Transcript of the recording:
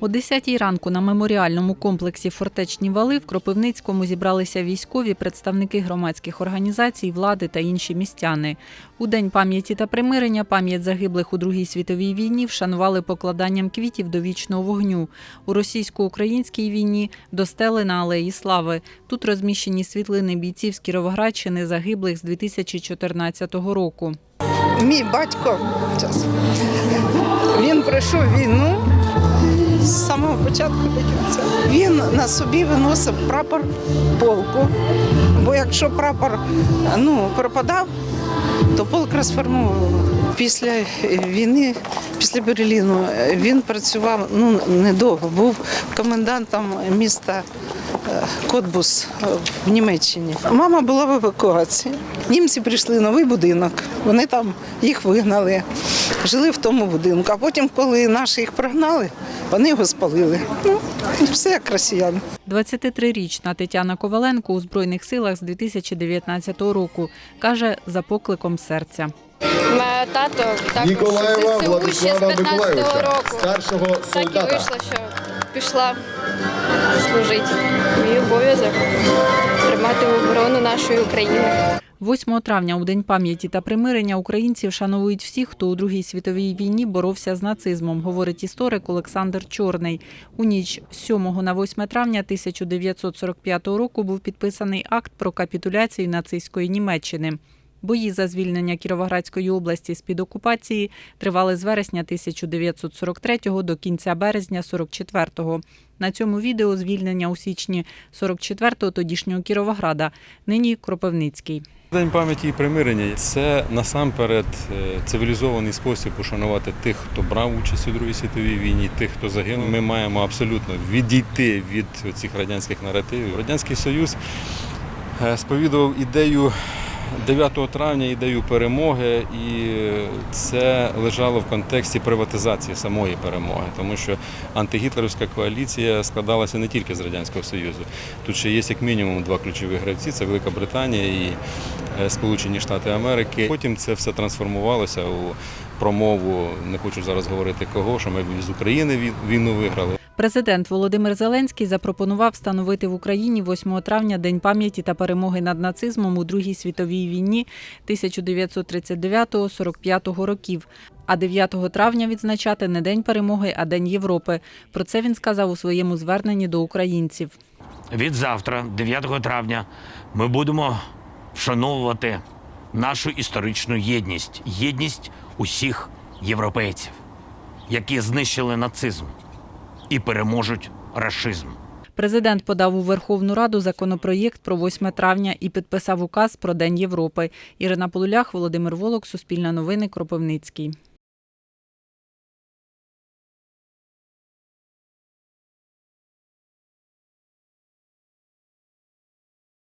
О 10 ранку на меморіальному комплексі Фортечні вали в Кропивницькому зібралися військові, представники громадських організацій, влади та інші містяни. У День пам'яті та примирення пам'ять загиблих у Другій світовій війні вшанували покладанням квітів до вічного вогню. У російсько-українській війні до стели на Алеї Слави. Тут розміщені світлини бійців з Кіровоградщини, загиблих з 2014 року. Мій батько він пройшов війну з самого початку до кінця. Він на собі виносив прапор полку. Бо якщо прапор ну, пропадав, то полк розформовував. Після війни, після Берліну, він працював ну, недовго, був комендантом міста Котбус е, в Німеччині. Мама була в евакуації. Німці прийшли в новий будинок. Вони там їх вигнали, жили в тому будинку. А потім, коли наші їх прогнали, вони його спалили. Ну, все як росіяни. 23-річна Тетяна Коваленко у Збройних силах з 2019 року. Каже, за покликом серця. Моя тато також Ніколаєва ЗСУ ще з Владислава 15-го Миколайовича, року. старшого Так і солдата. вийшло, що пішла служити. Мій обов'язок тримати оборону нашої України. 8 травня у День пам'яті та примирення українці вшановують всіх, хто у Другій світовій війні боровся з нацизмом, говорить історик Олександр Чорний. У ніч з 7 на 8 травня 1945 року був підписаний акт про капітуляцію нацистської Німеччини. Бої за звільнення Кіровоградської області з-під окупації тривали з вересня 1943 до кінця березня 44-го. На цьому відео звільнення у січні 44-го тодішнього Кіровограда, нині Кропивницький. День пам'яті і примирення це насамперед е, цивілізований спосіб ушанувати тих, хто брав участь у Другій світовій війні, тих, хто загинув. Ми маємо абсолютно відійти від цих радянських наративів. Радянський Союз е, сповідував ідею 9 травня, і даю перемоги, і це лежало в контексті приватизації самої перемоги, тому що антигітлерівська коаліція складалася не тільки з Радянського Союзу. Тут ще є як мінімум два ключові гравці це Велика Британія і е, Сполучені Штати Америки. Потім це все трансформувалося у промову, не хочу зараз говорити кого, що ми з України вій- війну виграли. Президент Володимир Зеленський запропонував встановити в Україні 8 травня День пам'яті та перемоги над нацизмом у Другій світовій війні 1939-45 років. А 9 травня відзначати не День перемоги, а День Європи. Про це він сказав у своєму зверненні до українців. Від завтра, 9 травня, ми будемо вшановувати нашу історичну єдність, єдність усіх європейців, які знищили нацизм і переможуть рашизм. Президент подав у Верховну Раду законопроєкт про 8 травня і підписав указ про День Європи. Ірина Полулях, Володимир Волок, Суспільне новини, Кропивницький.